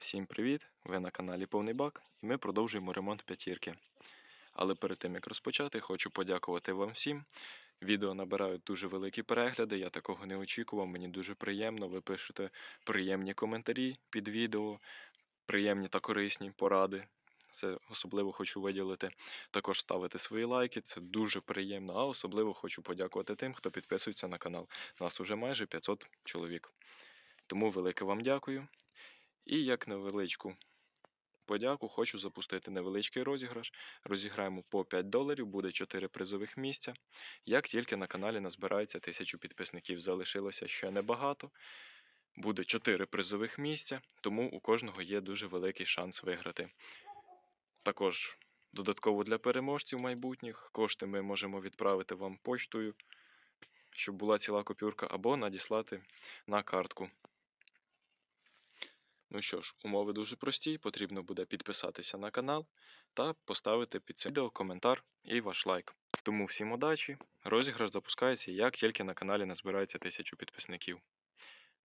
Всім привіт! Ви на каналі Повний Бак і ми продовжуємо ремонт п'ятірки. Але перед тим як розпочати, хочу подякувати вам всім. Відео набирають дуже великі перегляди, я такого не очікував, мені дуже приємно. Ви пишете приємні коментарі під відео, приємні та корисні поради. Це особливо хочу виділити. Також ставити свої лайки, це дуже приємно. А особливо хочу подякувати тим, хто підписується на канал. Нас уже майже 500 чоловік. Тому велике вам дякую. І як невеличку подяку хочу запустити невеличкий розіграш. Розіграємо по 5 доларів, буде 4 призових місця. Як тільки на каналі назбирається 1000 підписників, залишилося ще небагато. Буде 4 призових місця, тому у кожного є дуже великий шанс виграти. Також додатково для переможців майбутніх кошти ми можемо відправити вам почтою, щоб була ціла копюрка, або надіслати на картку. Ну що ж, умови дуже прості. Потрібно буде підписатися на канал та поставити під цим відео коментар і ваш лайк. Тому всім удачі! Розіграш запускається, як тільки на каналі назбирається тисячу підписників.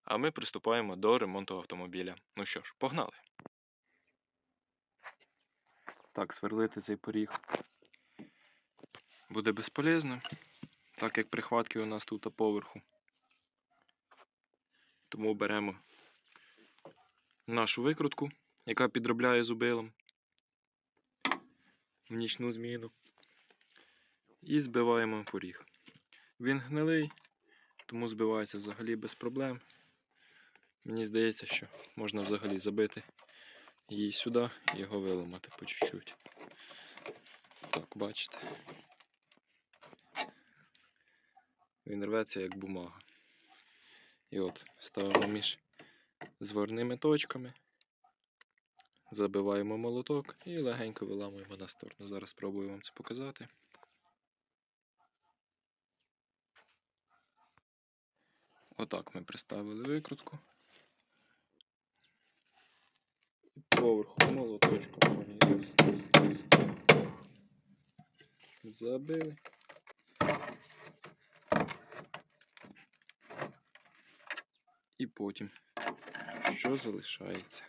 А ми приступаємо до ремонту автомобіля. Ну що ж, погнали! Так, сверлити цей поріг буде безполезно, так як прихватки у нас тут поверху. Тому беремо нашу викрутку, яка підробляє зубилом в нічну зміну. І збиваємо поріг. Він гнилий, тому збивається взагалі без проблем. Мені здається, що можна взагалі забити її сюди і його виламати по чуть-чуть. Так, бачите. Він рветься як бумага. І от ставимо між зворними точками. Забиваємо молоток і легенько виламуємо на сторону. Зараз спробую вам це показати. Отак ми приставили викрутку. І поверху молоточком забили. І потім що залишається.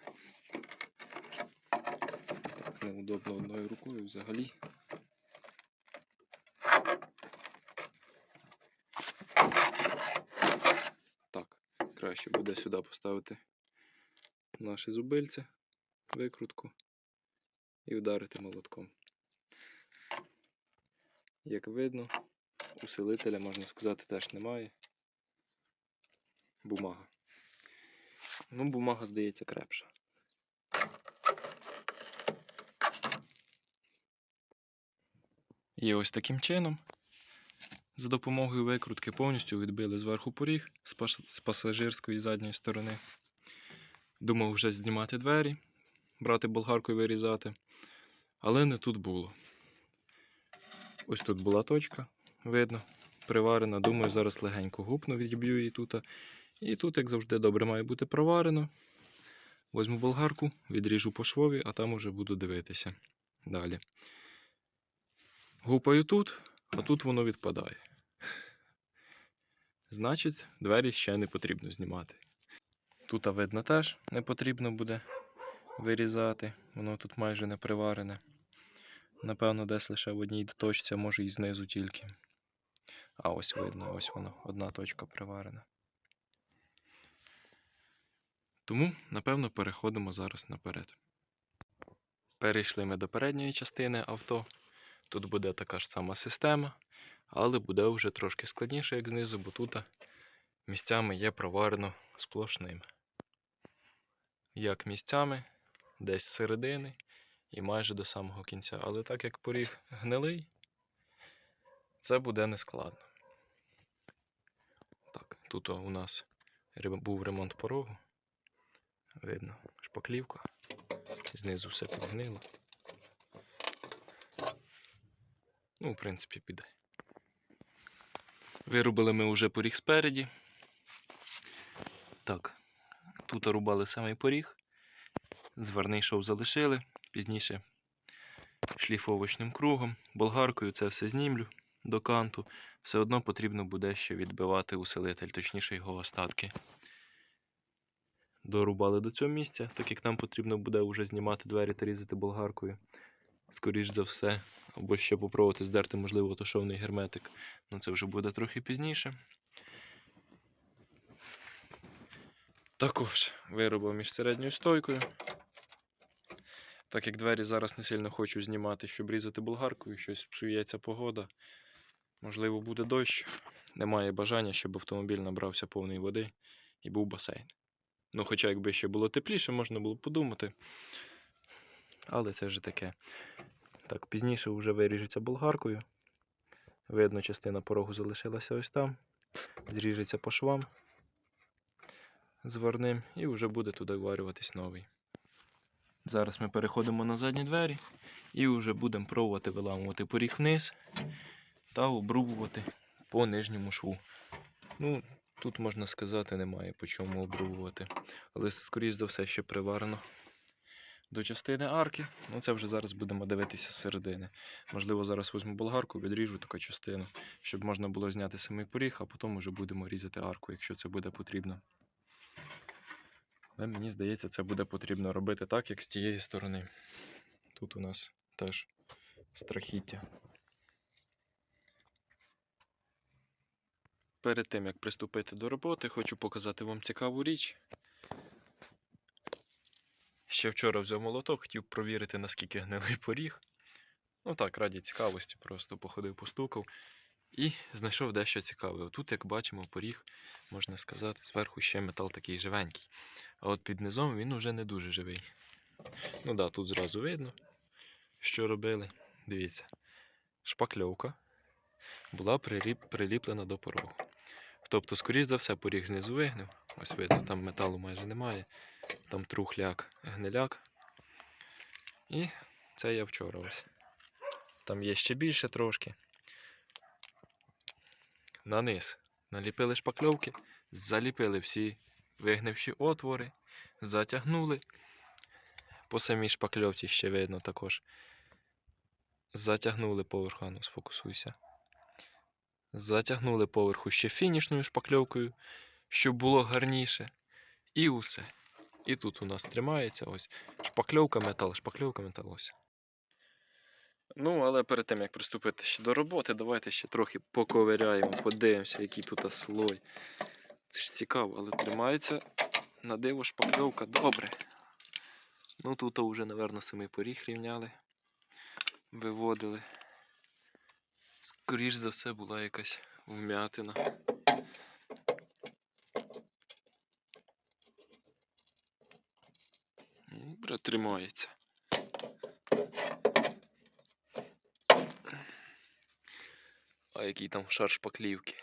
Так неудобно одною рукою взагалі. Так, краще буде сюди поставити наше зубильце, викрутку і вдарити молотком. Як видно, усилителя, можна сказати, теж немає. Бумага. Ну, бумага, здається, крепша. І ось таким чином, за допомогою викрутки повністю відбили зверху поріг з, пасажирської задньої сторони. Думав вже знімати двері, брати болгарку і вирізати. Але не тут було. Ось тут була точка, видно, приварена. Думаю, зараз легенько гупну, відіб'ю її тут. І тут, як завжди, добре має бути проварено. Возьму болгарку, відріжу по швові, а там уже буду дивитися далі. Гупаю тут, а тут воно відпадає. Значить, двері ще не потрібно знімати. Тут, видно, теж не потрібно буде вирізати, воно тут майже не приварене. Напевно, десь лише в одній точці, може і знизу тільки. А ось видно, ось воно, одна точка приварена. Тому, напевно, переходимо зараз наперед. Перейшли ми до передньої частини авто. Тут буде така ж сама система, але буде вже трошки складніше, як знизу, бо тут місцями є проварено сплошним. Як місцями, десь з середини і майже до самого кінця. Але так як поріг гнилий, це буде нескладно. Так, тут у нас був ремонт порогу. Видно, шпаклівка. Знизу все підгнило. Ну, в принципі, піде. Вирубили ми вже поріг спереді. Так, тут рубали самий поріг. Зварний шов залишили. Пізніше шліфовочним кругом, болгаркою це все знімлю до канту. Все одно потрібно буде ще відбивати усилитель, точніше його остатки. Дорубали до цього місця, так як нам потрібно буде вже знімати двері та різати болгаркою. Скоріш за все, або ще попробувати здерти, можливо, тушовний герметик. Ну це вже буде трохи пізніше. Також виробив між середньою стойкою. Так як двері зараз не сильно хочу знімати, щоб різати болгаркою, щось псується погода. Можливо, буде дощ. Немає бажання, щоб автомобіль набрався повної води і був басейн. Ну, хоча, якби ще було тепліше, можна було подумати. Але це вже таке. Так, пізніше вже виріжеться болгаркою. Видно, частина порогу залишилася ось там. Зріжеться по швам зварним і вже буде туди варюватись новий. Зараз ми переходимо на задні двері і вже будемо пробувати виламувати поріг вниз та обрубувати по нижньому шву. Ну, тут можна сказати, немає по чому обрубувати. Але, скоріш за все, ще приварено до частини арки. Ну, це вже зараз будемо дивитися з середини. Можливо, зараз візьму болгарку, відріжу таку частину, щоб можна було зняти самий поріг, а потім вже будемо різати арку, якщо це буде потрібно. Але мені здається, це буде потрібно робити так, як з тієї сторони. Тут у нас теж страхіття. Перед тим, як приступити до роботи, хочу показати вам цікаву річ. Ще вчора взяв молоток, хотів провірити, наскільки гнилий поріг. Ну так, раді цікавості, просто походив, постукав і знайшов дещо цікаве. Тут, як бачимо, поріг, можна сказати, зверху ще метал такий живенький. А от під низом він уже не дуже живий. Ну да, тут зразу видно, що робили. Дивіться, шпакльовка була приліп, приліплена до порогу. Тобто, скоріш за все, поріг знизу вигнив. Ось видно, там металу майже немає. Там трухляк, гниляк. І це я вчора ось. Там є ще більше трошки. На низ наліпили шпакльовки, заліпили всі вигнивші отвори, затягнули. По самій шпакльовці ще видно також. Затягнули поверху, ану, сфокусуйся. Затягнули поверху ще фінішною шпакльовкою, щоб було гарніше. І усе. І тут у нас тримається ось шпакльовка метал, шпакльовка метал ось. Ну, але перед тим, як приступити ще до роботи, давайте ще трохи поковиряємо, подивимося, який тут слой. Це ж цікаво, але тримається на диво шпакльовка добре. Ну тут вже, напевно, самий поріг рівняли, виводили. Скоріш за все була якась вмятина. Добре, тримається. А який там шар шпаклівки.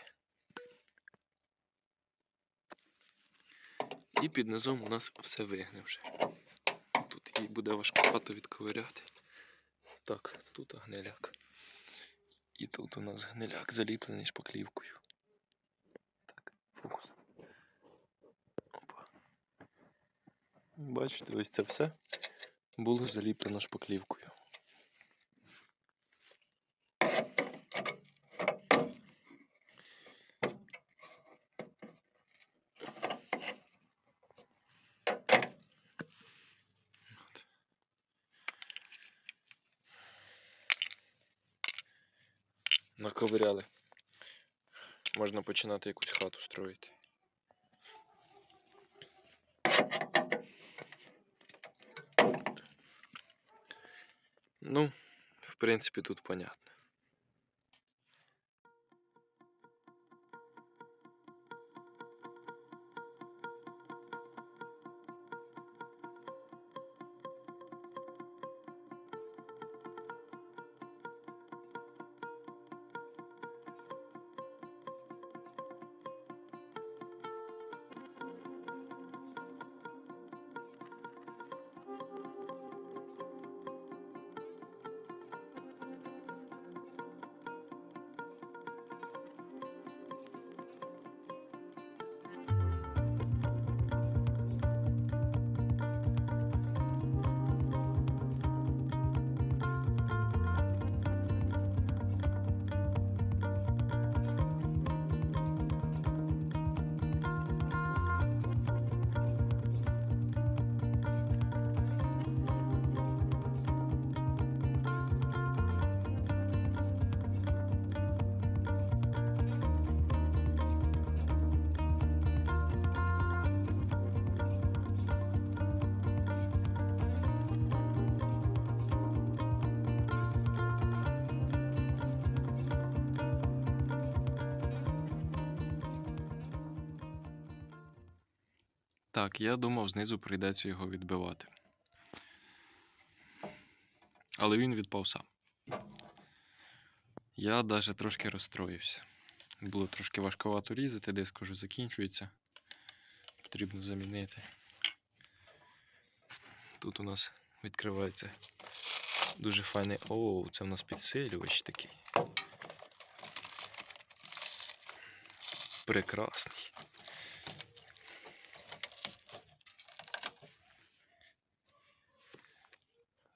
І під низом у нас все вигнивше. Тут їй буде важкувато відковиряти. Так, тут гниляк. І тут у нас гниляк заліплений шпаклівкою. Так, фокус. Опа. Бачите, ось це все було заліплено шпаклівкою. От. Наковиряли. Можна починати якусь хату строїти. Ну, в принципі, тут понятно. Так, я думав, знизу прийдеться його відбивати. Але він відпав сам. Я навіть трошки розстроївся. Було трошки важковато різати, диск уже закінчується. Потрібно замінити. Тут у нас відкривається дуже файний. О, це у нас підсилювач такий. Прекрасний.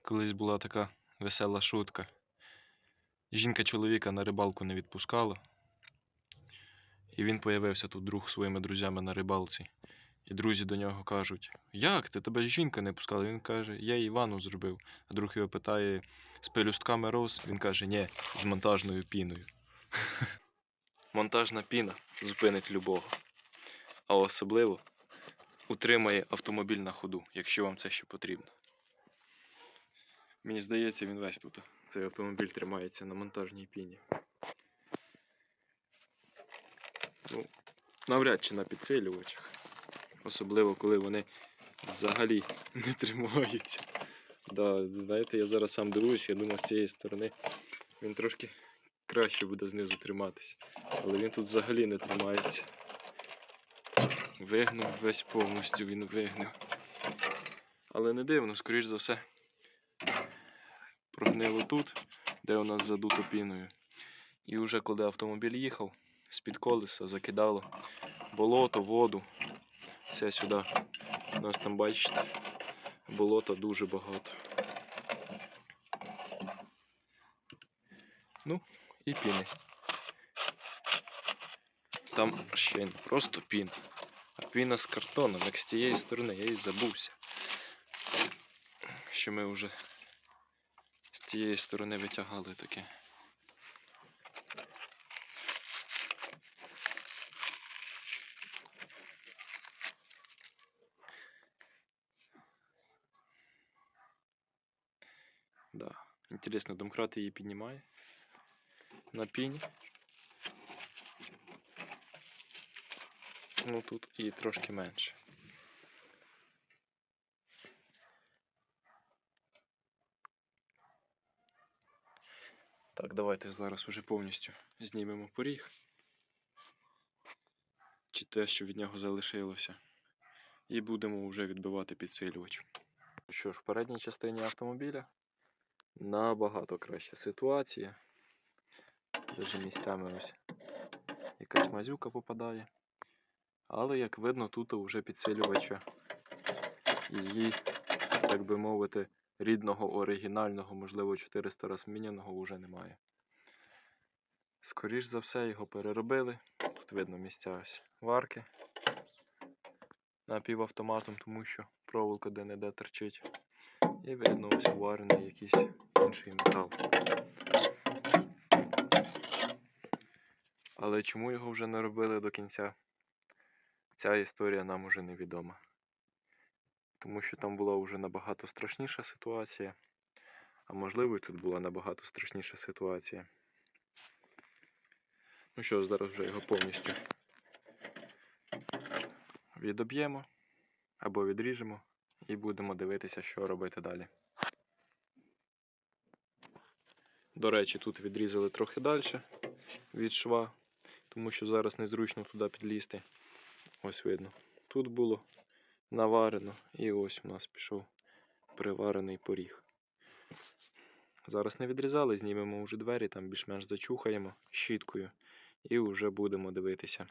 Колись була така весела шутка. Жінка чоловіка на рибалку не відпускала. І він появився тут друг своїми друзями на рибалці. І друзі до нього кажуть: Як ти тебе жінка не пускала? Він каже, я їй ванну зробив. А друг його питає з пелюстками роз. Він каже, ні, з монтажною піною. Монтажна піна зупинить любого. А особливо утримає автомобіль на ходу, якщо вам це ще потрібно. Мені здається, він весь тут. Цей автомобіль тримається на монтажній піні. Ну, навряд чи на підсилювачах. Особливо, коли вони взагалі не тримаються. Да, знаєте, я зараз сам дивуюсь, я думав, з цієї сторони він трошки краще буде знизу триматися. Але він тут взагалі не тримається. Вигнув весь повністю, він вигнув. Але не дивно, скоріш за все, прогнило тут, де у нас задуто піною. І вже коли автомобіль їхав, з-під колеса закидало болото, воду. Все сюди. У нас там, бачите, болота дуже багато. Ну, і піни. Там ще не просто піна, а піна з картоном, як з тієї сторони, я і забувся. Що ми вже з тієї сторони витягали таке. Да. Інтересно, домкрат її піднімає на піні. Ну тут і трошки менше. Так, давайте зараз уже повністю знімемо поріг. Чи те, що від нього залишилося. І будемо вже відбивати підсилювач. Що ж, в передній частині автомобіля набагато краща ситуація. Даже місцями ось якась мазюка попадає. Але, як видно, тут вже підсилювача її, так би мовити, рідного оригінального, можливо, 400 раз міняного вже немає. Скоріш за все, його переробили. Тут видно місця ось варки напівавтоматом, тому що проволока де-не-де торчить. І видно ось варений якийсь інший метал. Але чому його вже не робили до кінця? Ця історія нам уже невідома. Тому що там була вже набагато страшніша ситуація. А можливо, і тут була набагато страшніша ситуація. Ну що, зараз вже його повністю відоб'ємо або відріжемо і будемо дивитися, що робити далі. До речі, тут відрізали трохи далі від шва, тому що зараз незручно туди підлізти. Ось видно. Тут було наварено і ось у нас пішов приварений поріг. Зараз не відрізали, знімемо вже двері, там більш-менш зачухаємо щіткою і вже будемо дивитися.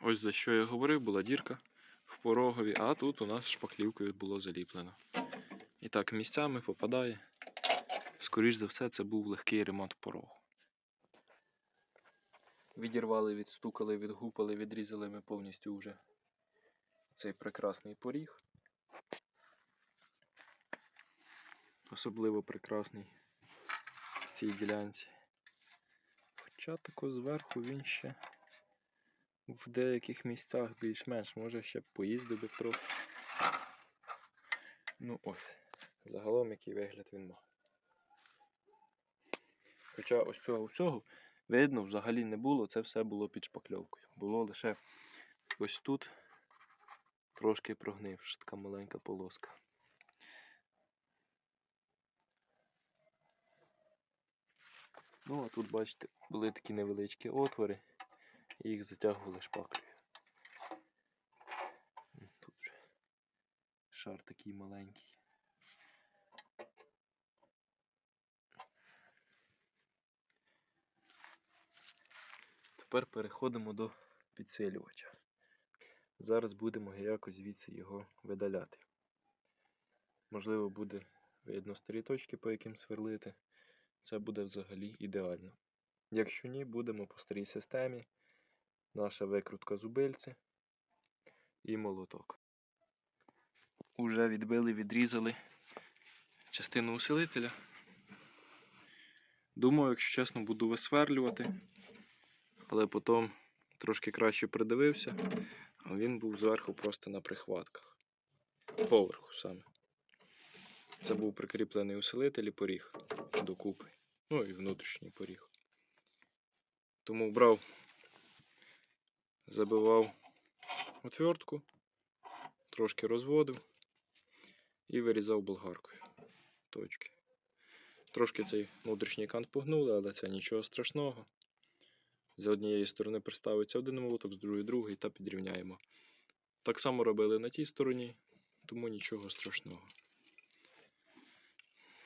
Ось за що я говорив, була дірка в порогові, а тут у нас шпаклівкою було заліплено. І так, місцями попадає. Скоріш за все, це був легкий ремонт порогу. Відірвали, відстукали, відгупали, відрізали ми повністю вже цей прекрасний поріг. Особливо прекрасний в цій ділянці. Хоча тако зверху він ще в деяких місцях більш-менш, може ще поїздив би трохи. Ну ось, загалом який вигляд він має. Хоча ось цього всього видно взагалі не було, це все було під шпакльовкою. Було лише ось тут трошки прогнивши, така маленька полоска. Ну, а тут, бачите, були такі невеличкі отвори, і їх затягували шпаклею. Тут вже шар такий маленький. Тепер переходимо до підсилювача. Зараз будемо якось звідси його видаляти. Можливо, буде видно старі точки, по яким сверлити. Це буде взагалі ідеально. Якщо ні, будемо по старій системі. Наша викрутка зубильці і молоток. Уже відбили, відрізали частину усилителя. Думаю, якщо чесно, буду висверлювати, але потім трошки краще придивився, він був зверху просто на прихватках. Поверху саме. Це був прикріплений усилитель і поріг докупи. Ну і внутрішній поріг. Тому брав, забивав отвертку, трошки розводив і вирізав болгаркою точки. Трошки цей внутрішній кант погнули, але це нічого страшного. З однієї сторони приставиться один молоток, з другої другий та підрівняємо. Так само робили на тій стороні, тому нічого страшного.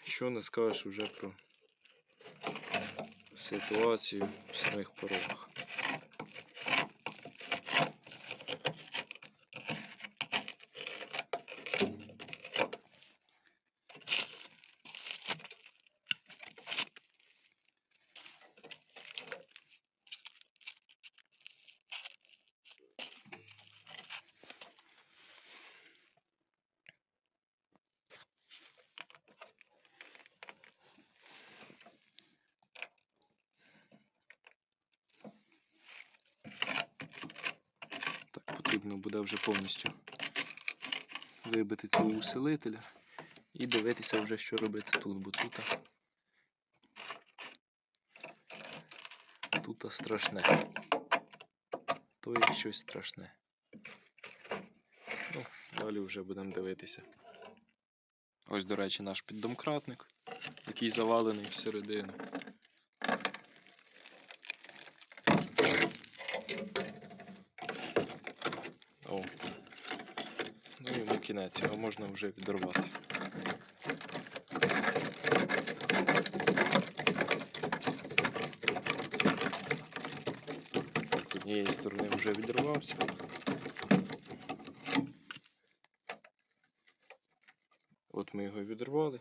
Що не скажеш уже про ситуацію в самих порогах. Так, потрібно буде вже повністю вибити цього усилителя і дивитися вже, що робити тут, бо тут. Тут страшне. То є щось страшне. Ну, далі вже будемо дивитися. Ось, до речі, наш піддомкратник, який завалений всередину. О. Ну йому кінець, його можна вже відорвати. З однієї сторони вже відірвався. От ми його відірвали.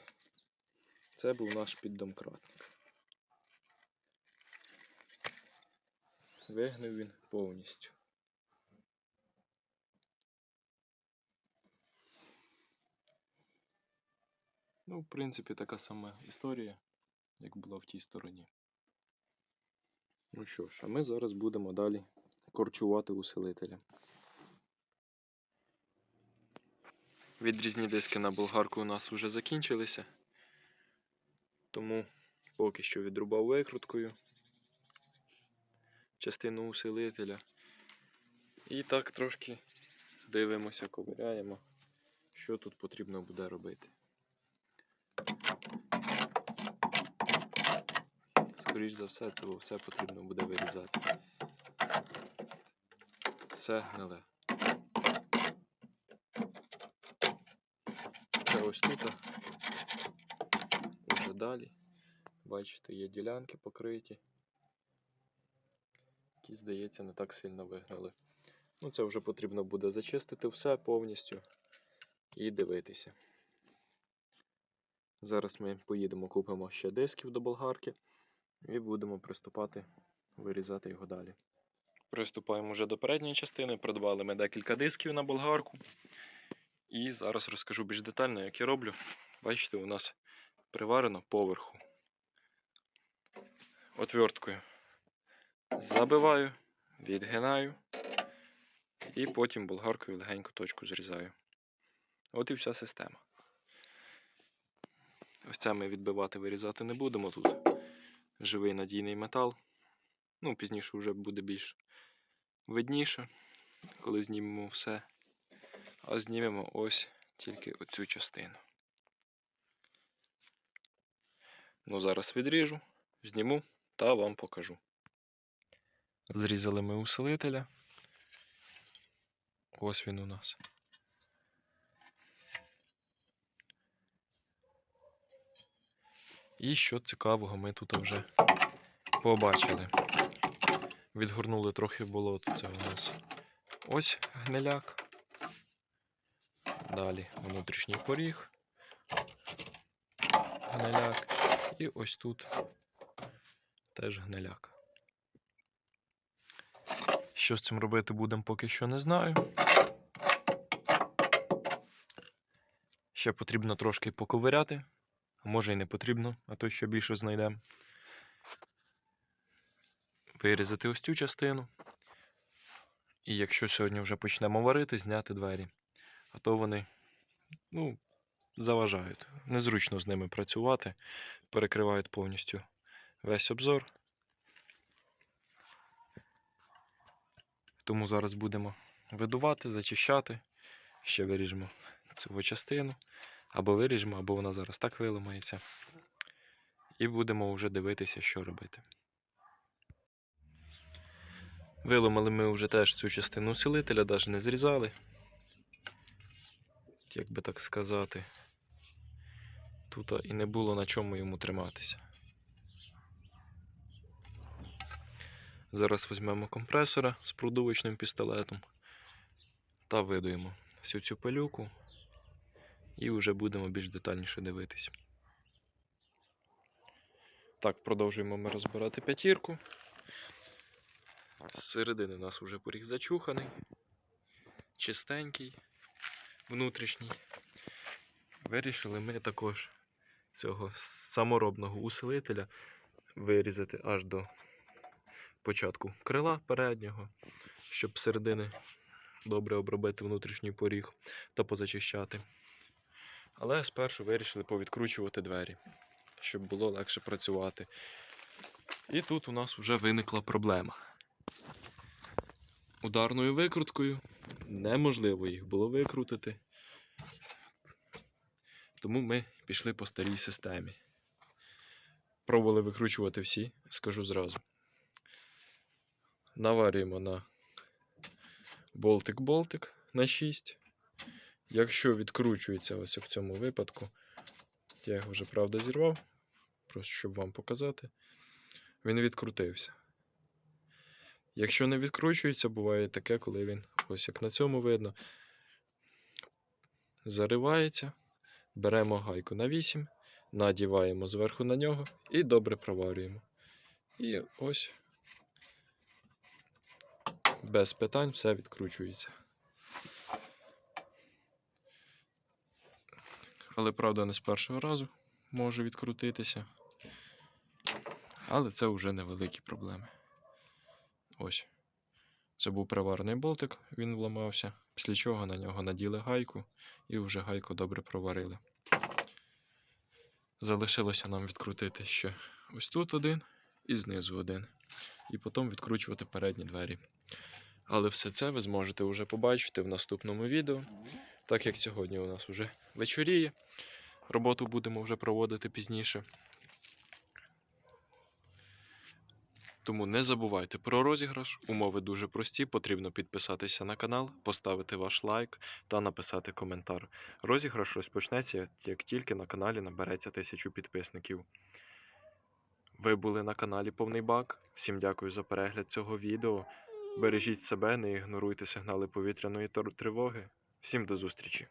Це був наш піддомкратник. Вигнив він повністю. В принципі, така сама історія, як була в тій стороні. Ну що ж, а ми зараз будемо далі корчувати усилителя. Відрізні диски на болгарку у нас вже закінчилися. Тому поки що відрубав викруткою частину усилителя. І так трошки дивимося, ковиряємо, що тут потрібно буде робити. Скоріш за все, це все потрібно буде вирізати. Все гниле. Це ось тут. Уже далі. Бачите, є ділянки покриті. Які, здається, не так сильно вигнали. Ну, це вже потрібно буде зачистити все повністю і дивитися. Зараз ми поїдемо, купимо ще дисків до болгарки і будемо приступати вирізати його далі. Приступаємо вже до передньої частини. Придбали ми декілька дисків на болгарку. І зараз розкажу більш детально, як я роблю. Бачите, у нас приварено поверху. Отверткою. Забиваю, відгинаю і потім болгаркою легенько точку зрізаю. От і вся система. Ось це ми відбивати, вирізати не будемо тут. Живий надійний метал. Ну, пізніше вже буде більш видніше, коли знімемо все. а знімемо ось тільки оцю частину. Ну, зараз відріжу, зніму та вам покажу. Зрізали ми усилителя. Ось він у нас. І що цікавого ми тут вже побачили. Відгорнули трохи болото. Це у нас ось гниляк. Далі внутрішній поріг. Гниляк. І ось тут теж гниляк. Що з цим робити будемо, поки що не знаю. Ще потрібно трошки поковиряти, а може і не потрібно, а то ще більше знайдемо. Вирізати ось цю частину. І якщо сьогодні вже почнемо варити, зняти двері. А то вони ну, заважають. Незручно з ними працювати, перекривають повністю весь обзор. Тому зараз будемо видувати, зачищати. Ще виріжемо цю частину. Або виріжемо, або вона зараз так виламається. І будемо вже дивитися, що робити. Виламали ми вже теж цю частину усилителя, навіть не зрізали. Як би так сказати. Тут і не було на чому йому триматися. Зараз візьмемо компресора з продувочним пістолетом та видуємо всю цю пилюку і вже будемо більш детальніше дивитись. Так, продовжуємо ми розбирати п'ятірку. З середини у нас вже поріг зачуханий, чистенький, внутрішній. Вирішили ми також цього саморобного усилителя вирізати аж до початку крила переднього, щоб з середини добре обробити внутрішній поріг та позачищати. Але спершу вирішили повідкручувати двері, щоб було легше працювати. І тут у нас вже виникла проблема. Ударною викруткою неможливо їх було викрутити. Тому ми пішли по старій системі. Пробували викручувати всі, скажу зразу. Наварюємо на болтик-болтик на 6. Якщо відкручується ось в цьому випадку, я його вже правда зірвав, просто щоб вам показати, він відкрутився. Якщо не відкручується, буває таке, коли він, ось як на цьому видно, заривається, беремо гайку на 8, надіваємо зверху на нього і добре проварюємо. І ось без питань все відкручується. Але правда не з першого разу може відкрутитися. Але це вже невеликі проблеми. Ось. Це був приварений болтик, він вламався, після чого на нього наділи гайку і вже гайку добре проварили. Залишилося нам відкрутити ще ось тут один і знизу один. І потім відкручувати передні двері. Але все це ви зможете вже побачити в наступному відео. Так як сьогодні у нас вже вечоріє, роботу будемо вже проводити пізніше. Тому не забувайте про розіграш. Умови дуже прості. Потрібно підписатися на канал, поставити ваш лайк та написати коментар. Розіграш розпочнеться, як тільки на каналі набереться тисячу підписників. Ви були на каналі Повний Бак. Всім дякую за перегляд цього відео. Бережіть себе, не ігноруйте сигнали повітряної тривоги. Всім до зустрічі!